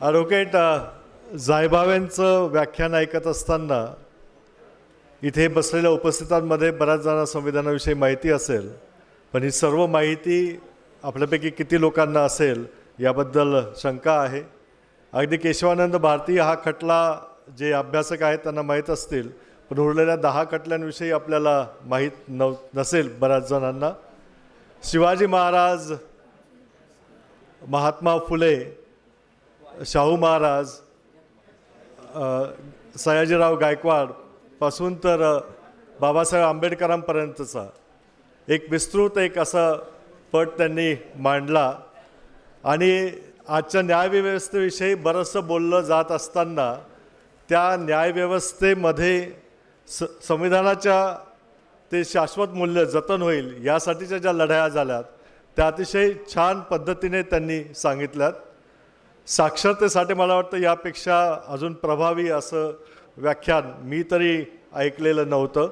Advocate अ, जायभावेंचं व्याख्यान ऐकत असताना इथे बसलेल्या उपस्थितांमध्ये बऱ्याच जणांना संविधानाविषयी माहिती असेल पण ही सर्व माहिती आपल्यापैकी किती लोकांना असेल याबद्दल शंका आहे. अगदी केशवानंद भारती हा खटला जे अभ्यासक आहेत त्यांना माहीत असतील पण उरलेल्या दहा खटल्यांविषयी आपल्याला माहीत नव नसेल बऱ्याच जणांना. शिवाजी महाराज महात्मा फुले शाहू महाराज सयाजीराव गायकवाडपासून तर बाबासाहेब आंबेडकरांपर्यंतचा एक विस्तृत एक असा पट त्यांनी मांडला. आणि आजच्या न्यायव्यवस्थेविषयी बरंचसं बोललं जात असताना त्या न्यायव्यवस्थेमध्ये स संविधानाच्या ते शाश्वत मूल्य जतन होईल यासाठीच्या ज्या लढाया झाल्यात त्या अतिशय छान पद्धतीने त्यांनी सांगितल्यात. साक्षरतेसाठी मला वाटतं यापेक्षा अजून प्रभावी असं व्याख्यान मी तरी ऐकलेलं नव्हतं.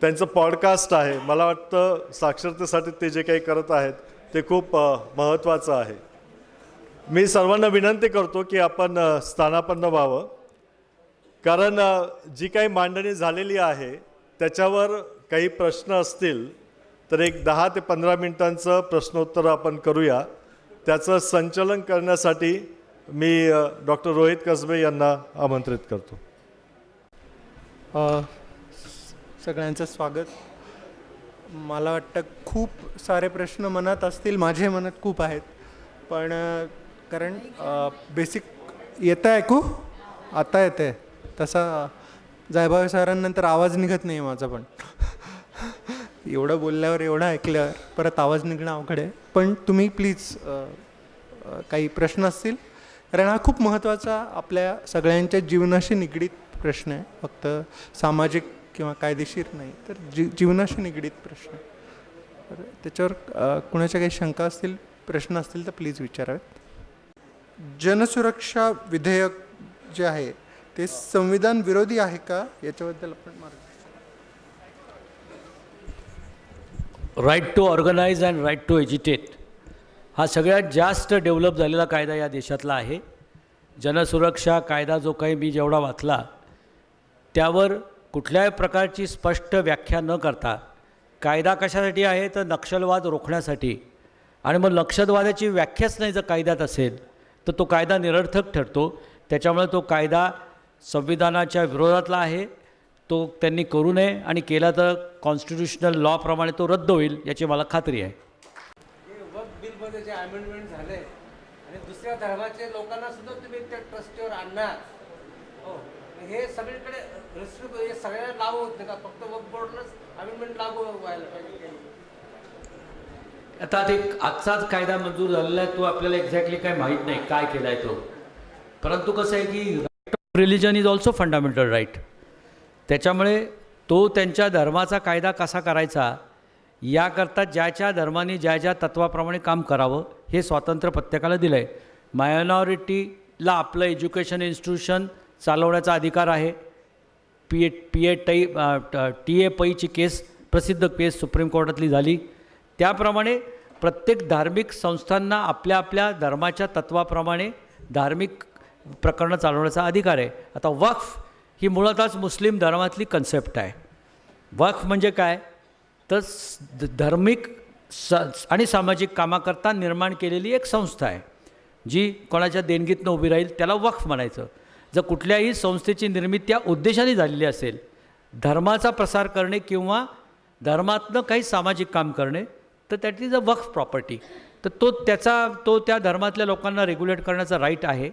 त्यांचं पॉडकास्ट आहे. मला वाटतं साक्षरतेसाठी ते जे काही करत आहेत ते खूप महत्त्वाचं आहे. मी सर्वांना विनंती करतो की आपण स्थानापन्न व्हावं. कारण जी काही मांडणी झालेली आहे त्याच्यावर काही प्रश्न असतील तर एक दहा ते पंधरा मिनिटांचं प्रश्नोत्तर आपण करूया. त्याचं संचलन करण्यासाठी मी डॉक्टर रोहित कसबे यांना आमंत्रित करतो. सगळ्यांचं स्वागत. मला वाटतं खूप सारे प्रश्न मनात असतील माझे मनात खूप आहेत. पण कारण बेसिक येतं ऐकू? आता येते तसा जायभावे सरांनंतर आवाज निघत नाही माझा पण. एवढं बोलल्यावर एवढं ऐकल्यावर परत आवाज निघणं अवघड आहे. पण तुम्ही प्लीज काही प्रश्न असतील. कारण हा खूप महत्त्वाचा आपल्या सगळ्यांच्या जीवनाशी निगडीत प्रश्न आहे. फक्त सामाजिक किंवा कायदेशीर नाही तर जी जीवनाशी निगडीत प्रश्न आहे. तर त्याच्यावर कुणाच्या काही शंका असतील प्रश्न असतील तर प्लीज विचारावेत. जनसुरक्षा विधेयक जे आहे ते संविधान विरोधी आहे का? याच्याबद्दल आपण मार्ग right to organise and right to एज्युटेट हा सगळ्यात जास्त डेव्हलप झालेला कायदा या देशातला आहे. जनसुरक्षा कायदा जो काही मी जेवढा वाचला त्यावर कुठल्याही प्रकारची स्पष्ट व्याख्या न करता कायदा कशासाठी आहे तर नक्षलवाद रोखण्यासाठी. आणि मग नक्षलवादाची व्याख्याच नाही जर कायद्यात असेल तर तो कायदा निरर्थक ठरतो. त्याच्यामुळे तो कायदा संविधानाच्या विरोधातला आहे. तो त्यांनी करू नये आणि केला तर कॉन्स्टिट्युशनल लॉप्रमाणे तो रद्द होईल याची मला खात्री आहे. वक्फ जे अमेंडमेंट झाले आणि दुसऱ्या धर्माचे लोकांना सुद्धा तुम्ही त्या ट्रस्टीवर आणणार. हो. हे सगळीकडे हे सगळ्यांना लागू होत नाही का? फक्त वक्फ बोर्डलाच अमेंडमेंट लागू व्हायला पाहिजे आता ते आजचाच कायदा मंजूर झालेला आहे तो आपल्याला एक्झॅक्टली काय माहीत नाही काय केला आहे तो. परंतु कसं आहे की religion is also fundamental right त्याच्यामुळे तो त्यांच्या धर्माचा कायदा कसा करायचा याकरता ज्याच्या धर्माने ज्या ज्या तत्वाप्रमाणे काम करावं हे स्वातंत्र्य प्रत्येकाला दिलं आहे मायनॉरिटीला आपलं एज्युकेशन इन्स्टिट्यूशन चालवण्याचा अधिकार आहे. पी ए पी ए टई टी ए पईची केस प्रसिद्ध केस सुप्रीम कोर्टातली झाली. त्याप्रमाणे प्रत्येक धार्मिक संस्थांना आपल्या आपल्या धर्माच्या तत्वाप्रमाणे धार्मिक प्रकरणं चालवण्याचा अधिकार आहे. आता वक्फ ही मुळातच मुस्लिम धर्मातली कन्सेप्ट आहे. वक्फ म्हणजे काय? तर धार्मिक स आणि सामाजिक कामाकरता निर्माण केलेली एक संस्था आहे जी कोणाच्या देणगीतनं उभी राहील त्याला वक्फ म्हणायचं. जर कुठल्याही संस्थेची निर्मिती त्या उद्देशाने झालेली असेल धर्माचा प्रसार करणे किंवा धर्मातनं काही सामाजिक काम करणे तर that is a waqf property. तर तो त्याचा तो त्या धर्मातल्या लोकांना रेग्युलेट करण्याचा राईट आहे.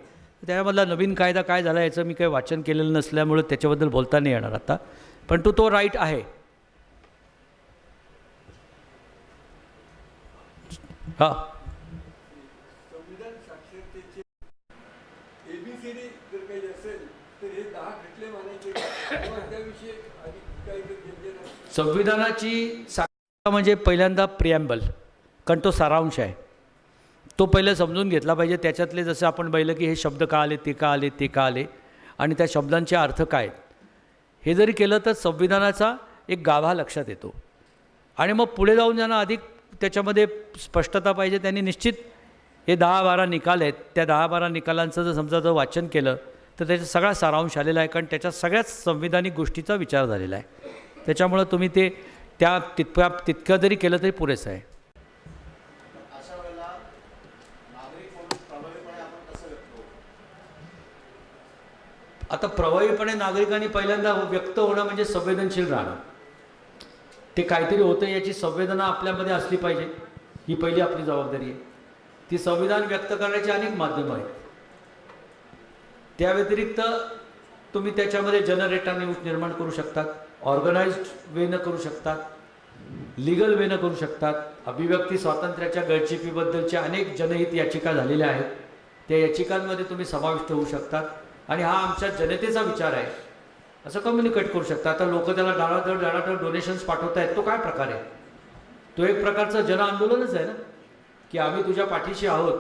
त्यामधला नवीन कायदा काय झाला याचं मी काही वाचन केलेलं नसल्यामुळे त्याच्याबद्दल बोलता नाही येणार आता. पण तो तो राईट आहे हां एबीसीडी जर काही असेल तर हे दहा खटले मानायचे किंवा त्याविषयी अधिक काही जर घेतले ना संविधानाची साक्षरता म्हणजे पहिल्यांदा प्रिॲम्बल कारण तो सारांश आहे. तो पहिलं समजून घेतला पाहिजे. त्याच्यातले जसं आपण पाहिलं की हे शब्द का आले ते का आले ते का आले आणि त्या शब्दांचे अर्थ काय. हे जरी केलं तर संविधानाचा एक गाभा लक्षात येतो. आणि मग पुढे जाऊन ज्यांना अधिक त्याच्यामध्ये स्पष्टता पाहिजे. त्यांनी निश्चित हे दहा बारा निकाल आहेत. त्या दहा बारा निकालांचं जर समजा जर वाचन केलं तर त्याचा सगळा सारांश आलेला आहे. कारण त्याच्यात सगळ्याच संविधानिक गोष्टीचा विचार झालेला आहे. त्याच्यामुळं तुम्ही ते त्या तितक्या तितकं जरी केलं तरी पुरेसं आहे. आता प्रभावीपणे नागरिकांनी पहिल्यांदा व्यक्त होणं म्हणजे संवेदनशील राहणं. ते काहीतरी होतं याची संवेदना आपल्यामध्ये असली पाहिजे. ही पहिली आपली जबाबदारी आहे. ती संविधान व्यक्त करण्याची अनेक माध्यमं आहेत. त्या व्यतिरिक्त तुम्ही त्याच्यामध्ये जनरेटर न्यूज निर्माण करू शकतात ऑर्गनाइज्ड वेनं करू शकतात लिगल वेनं करू शकतात. अभिव्यक्ती स्वातंत्र्याच्या गळचिपीबद्दलच्या अनेक जनहित याचिका झालेल्या आहेत. त्या याचिकांमध्ये तुम्ही समाविष्ट होऊ शकतात. आणि हा आमच्या जनतेचा विचार आहे. असं कम्युनिकेट करू शकता. आता लोक त्याला डाळाडळ डाळाडळ डोनेशन्स पाठवत आहेत तो काय प्रकार आहे? तो एक प्रकारचं जन आंदोलनच आहे ना? की आम्ही तुझ्या पाठीशी आहोत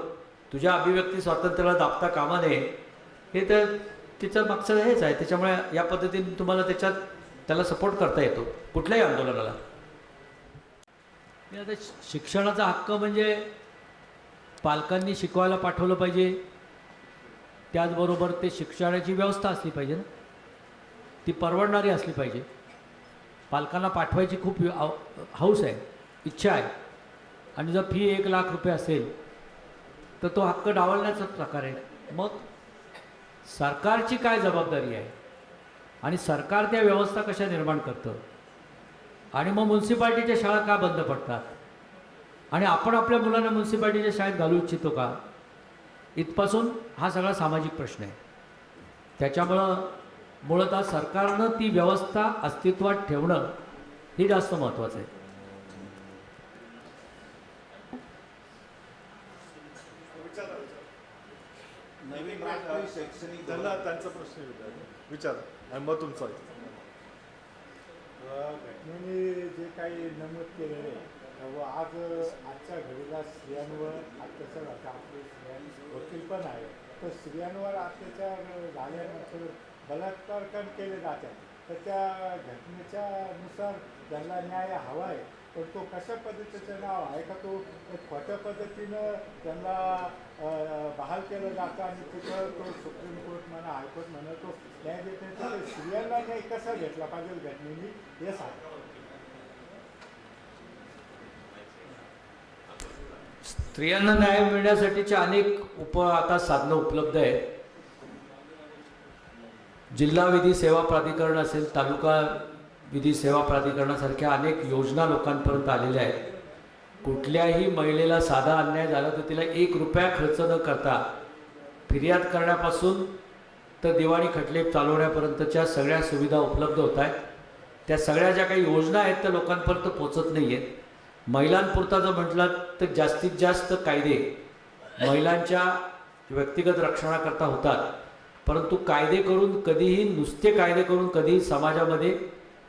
तुझ्या अभिव्यक्ती स्वातंत्र्याला दाबता कामा नये. हे तर तिचं मागचं हेच आहे. त्याच्यामुळे या पद्धतीने तुम्हाला त्याच्यात त्याला सपोर्ट करता येतो कुठल्याही आंदोलनाला. आता शिक्षणाचा हक्क म्हणजे पालकांनी शिकवायला पाठवलं पाहिजे. त्याचबरोबर ते शिक्षणाची व्यवस्था असली पाहिजे ना? ती परवडणारी असली पाहिजे. पालकांना पाठवायची खूप हौस आहे इच्छा आहे. आणि जर फी एक लाख रुपये असेल तर तो हक्क डावलण्याचा प्रकार आहे. मग सरकारची काय जबाबदारी आहे? आणि सरकार त्या व्यवस्था कशा निर्माण करतं? आणि मग म्युन्सिपाल्टीच्या शाळा का बंद पडतात? आणि आपण आपल्या मुलांना म्युन्सिपाल्टीच्या शाळेत घालू इच्छितो का? इथपासून हा सगळा सामाजिक प्रश्न आहे. त्याच्यामुळं मुळतः सरकारनं ती व्यवस्था अस्तित्वात ठेवणं हे जास्त महत्त्वाचं आहे. नवीन राष्ट्रीय शैक्षणिक त्यांना त्यांचा प्रश्न विचार. आणि मग तुमचा अ, घटनेने जे काही नमूद केलेले आहे व आज आजच्या घडीला स्त्रियांवर अत्याचार होता आपले स्त्रियां वकील पण आहे. तर स्त्रियांवर अत्याचार झाल्यानंतर बलात्कार पण केले जातात तर त्या घटनेच्या नुसार न्याय हवा आहे पण तो कशा पद्धतीचं नाव आहे का तो एक खोट्या पद्धतीनं त्यांना बहाल केलं जातं आणि तिथं तो सुप्रीम कोर्ट म्हणा हायकोर्ट म्हणा तो न्याय देत नाही स्त्रियांना न्याय कसा घेतला पाहिजे घटनेने हे सांग. स्त्रियांना न्याय मिळण्यासाठीचे अनेक उप आता साधनं उपलब्ध आहेत. जिल्हा विधी सेवा प्राधिकरण असेल तालुका विधी सेवा प्राधिकरणासारख्या अनेक योजना लोकांपर्यंत आलेल्या आहेत. कुठल्याही महिलेला साधा अन्याय झाला तर तिला एक रुपया खर्च न करता फिर्याद करण्यापासून तर दिवाणी खटले चालवण्यापर्यंतच्या सगळ्या सुविधा उपलब्ध होत आहेत. त्या सगळ्या ज्या काही योजना आहेत त्या लोकांपर्यंत पोचत नाही आहेत महिलांपुरता जर म्हटलं तर जास्तीत जास्त कायदे महिलांच्या व्यक्तिगत रक्षणाकरता होतात. परंतु कायदे करून कधीही नुसते कायदे करून कधीही समाजामध्ये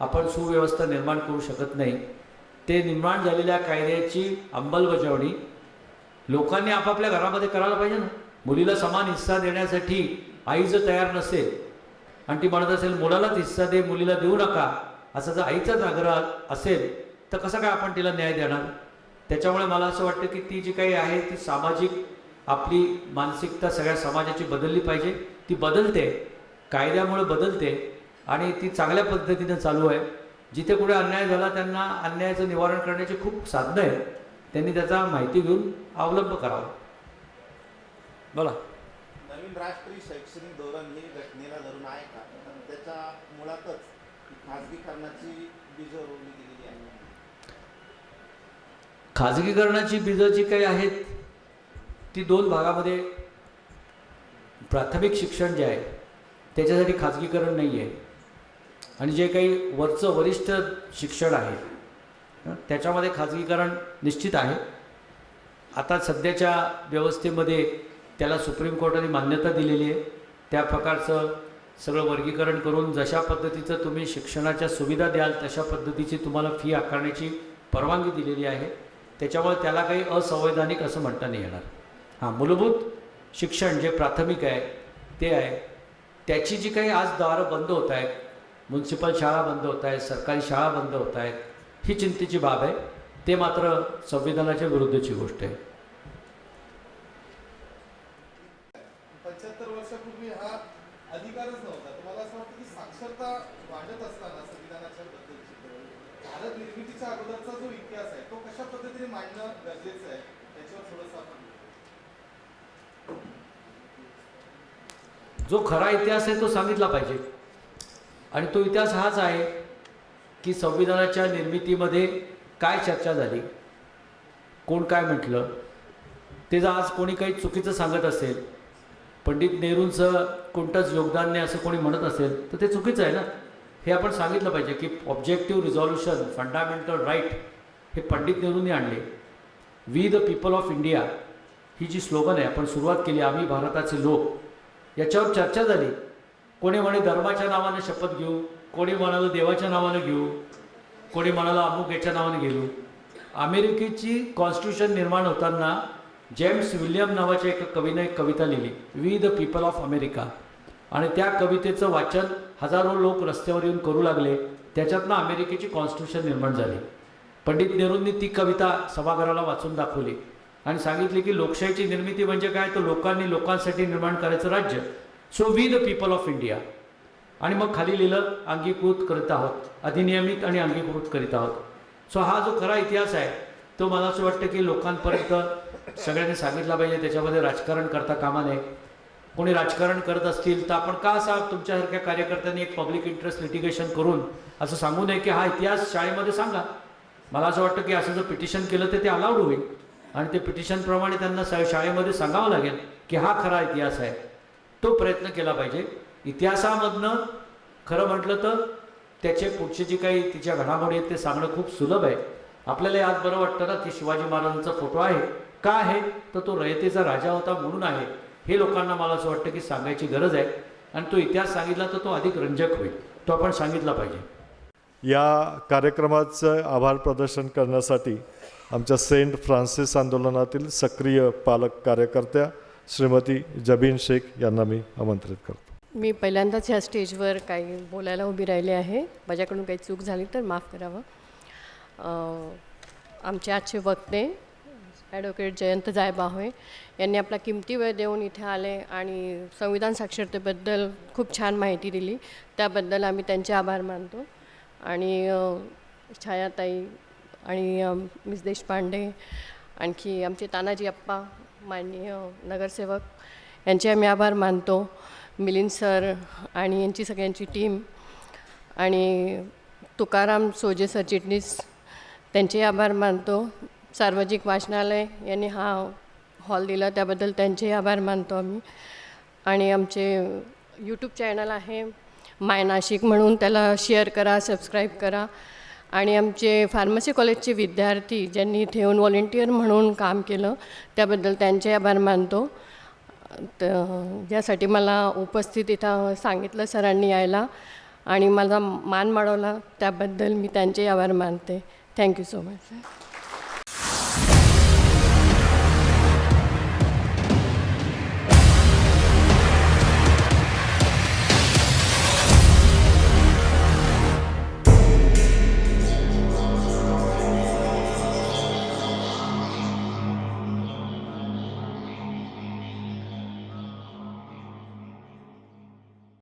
आपण सुव्यवस्था निर्माण करू शकत नाही. ते निर्माण झालेल्या कायद्याची अंमलबजावणी लोकांनी आपापल्या घरामध्ये करायला पाहिजे ना. मुलीला समान हिस्सा देण्यासाठी आई जर तयार नसेल आणि ती म्हणत असेल मुलालाच हिस्सा दे मुलीला देऊ नका असा जर आईचाच आग्रह असेल तर कसं काय आपण तिला न्याय देणार? त्याच्यामुळे मला असं वाटतं की ती जी काही आहे ती सामाजिक आपली मानसिकता सगळ्या समाजाची बदलली पाहिजे. ती बदलते कायद्यामुळे बदलते आणि ती चांगल्या पद्धतीनं चालू आहे. जिथे कुठे अन्याय झाला त्यांना अन्यायाचं निवारण करण्याची खूप साधनं आहेत. त्यांनी त्याचा माहिती घेऊन अवलंब करावा. बोला. नवीन राष्ट्रीय शैक्षणिक धोरण हे घटनेला धरून आहे का? त्याच्या मुळातच खाजगीकरणाची बीज रोवली गेलेली आहे खाजगीकरणाची बीजं जी काही आहेत ती दोन भागामध्ये प्राथमिक शिक्षण जे आहे त्याच्यासाठी खाजगीकरण नाही आहे आणि जे काही वरचं वरिष्ठ शिक्षण आहे त्याच्यामध्ये खाजगीकरण निश्चित आहे. आता सध्याच्या व्यवस्थेमध्ये त्याला सुप्रीम कोर्टाने मान्यता दिलेली आहे. त्या प्रकारचं सगळं वर्गीकरण करून जशा पद्धतीचं तुम्ही शिक्षणाच्या सुविधा द्याल तशा पद्धतीची तुम्हाला फी आकारण्याची परवानगी दिलेली आहे. त्याच्यामुळे त्याला काही असंवैधानिक असं म्हणता नाही येणार. हां मूलभूत शिक्षण जे प्राथमिक आहे ते आहे. त्याची जी काही आज दारं बंद होत आहेत म्युन्सिपल शाळा बंद होत आहेत सरकारी शाळा बंद होत आहेत ही चिंतेची बाब आहे. ते मात्र संविधानाच्या विरुद्धची गोष्ट आहे होता तर मला असं वाटतं की साक्षरता वाढत असताना संविधानाच्या बद्दलची भारत निर्मितीच्या अगोदरचा जो इतिहास आहे तो कशा पद्धतीने मांडणं गरजेचं आहे त्याच्यावर थोडंसं आपण जो खरा इतिहास आहे तो सांगितला पाहिजे. आणि तो इतिहास हाच आहे की संविधानाच्या निर्मितीमध्ये काय चर्चा झाली? कोण काय म्हटलं? ते जर आज कोणी काही चुकीचं सांगत असेल पंडित नेहरूंचं कोणतंच योगदान नाही असं कोणी म्हणत असेल तर ते चुकीचं आहे ना? हे आपण सांगितलं पाहिजे की ऑब्जेक्टिव्ह रिझॉल्युशन फंडामेंटल राईट हे पंडित नेहरूंनी आणले. We the people of India ही जी स्लोगन आहे आपण सुरुवात केली आम्ही भारताचे लोक. याच्यावर चर्चा झाली. कोणी म्हणे धर्माच्या नावानं शपथ घेऊ कोणी म्हणालं देवाच्या नावानं घेऊ कोणी म्हणाला अमुक याच्या नावानं घेऊ. अमेरिकेची कॉन्स्टिट्यूशन निर्माण होताना जेम्स विल्यम नावाच्या एका कवीने एक कविता लिहिली we the people of America आणि त्या कवितेचं वाचन हजारो लोक रस्त्यावर येऊन करू लागले. त्याच्यातनं अमेरिकेची कॉन्स्टिट्यूशन निर्माण झाली. पंडित नेहरूंनी ती कविता सभागृहाला वाचून दाखवली. आणि सांगितले की लोकशाहीची निर्मिती म्हणजे काय? तर लोकांनी लोकांसाठी निर्माण करायचं राज्य. So we the people of India आणि मग खाली लिहिलं अंगीकृत करीत आहोत. अधिनियमित आणि अंगीकृत करीत आहोत. सो हा जो खरा इतिहास आहे तो मला असं वाटतं की लोकांपर्यंत सगळ्यांनी सांगितला पाहिजे त्याच्यामध्ये राजकारण करता कामा नये. कोणी राजकारण करत असतील तर आपण का असा तुमच्यासारख्या कार्यकर्त्यांनी एक पब्लिक इंटरेस्ट लिटिगेशन करून असं सांगू नये की हा इतिहास शाळेमध्ये सांगा? मला असं वाटतं की असं जर पिटिशन केलं तर ते अलाउड होईल. आणि ते पिटिशनप्रमाणे त्यांना सा शाळेमध्ये सांगावं लागेल की हा खरा इतिहास आहे. तो प्रयत्न केला पाहिजे. इतिहासामधनं खरं म्हटलं तर त्याचे पुढचे जे काही तिच्या घडामोडी आहेत ते सांगणं खूप सुलभ आहे. आपल्याला आज बरं वाटतं ना की शिवाजी महाराजांचा फोटो आहे. का आहे? तर तो रयतेचा राजा होता म्हणून आहे. हे लोकांना मला असं वाटतं की सांगायची गरज आहे. आणि तो इतिहास सांगितला तर तो अधिक रंजक होईल. तो आपण सांगितला पाहिजे. या कार्यक्रमाचं आभार प्रदर्शन करण्यासाठी आमच्या सेंट फ्रान्सिस आंदोलनातील सक्रिय पालक कार्यकर्त्या श्रीमती जबीन शेख यांना मी आमंत्रित करतो. मी पहिल्यांदाच ह्या स्टेजवर काही बोलायला उभी राहिली आहे. माझ्याकडून काही चूक झाली तर माफ करावं. आमचे आजचे वक्ते ॲडव्होकेट जयंत जायबाहोय यांनी आपला किमती वेळ देऊन इथे आले आणि संविधान साक्षरतेबद्दल खूप छान माहिती दिली. त्याबद्दल आम्ही त्यांचे आभार मानतो. आणि छायाताई आणि मिस देशपांडे आणखी आमचे तानाजी अप्पा माननीय नगरसेवक यांचे आम्ही आभार मानतो. मिलिंद सर आणि यांची सगळ्यांची टीम आणि तुकाराम सोजे सरचिटणीस त्यांचे आभार मानतो. सार्वजनिक वाचनालय यांनी हा हॉल दिला त्याबद्दल त्यांचे आभार मानतो आम्ही. आणि आमचे यूट्यूब चॅनल आहे माय नाशिक म्हणून त्याला शेअर करा सबस्क्राईब करा. आणि आमचे फार्मसी कॉलेजचे विद्यार्थी ज्यांनी इथे येऊन व्हॉलेंटिअर म्हणून काम केलं त्याबद्दल त्यांचे आभार मानतो. तर ज्यासाठी मला उपस्थित इथं सांगितलं सरांनी यायला आणि माझा मान वाढवला त्याबद्दल मी त्यांचे आभार मानते. Thank you so much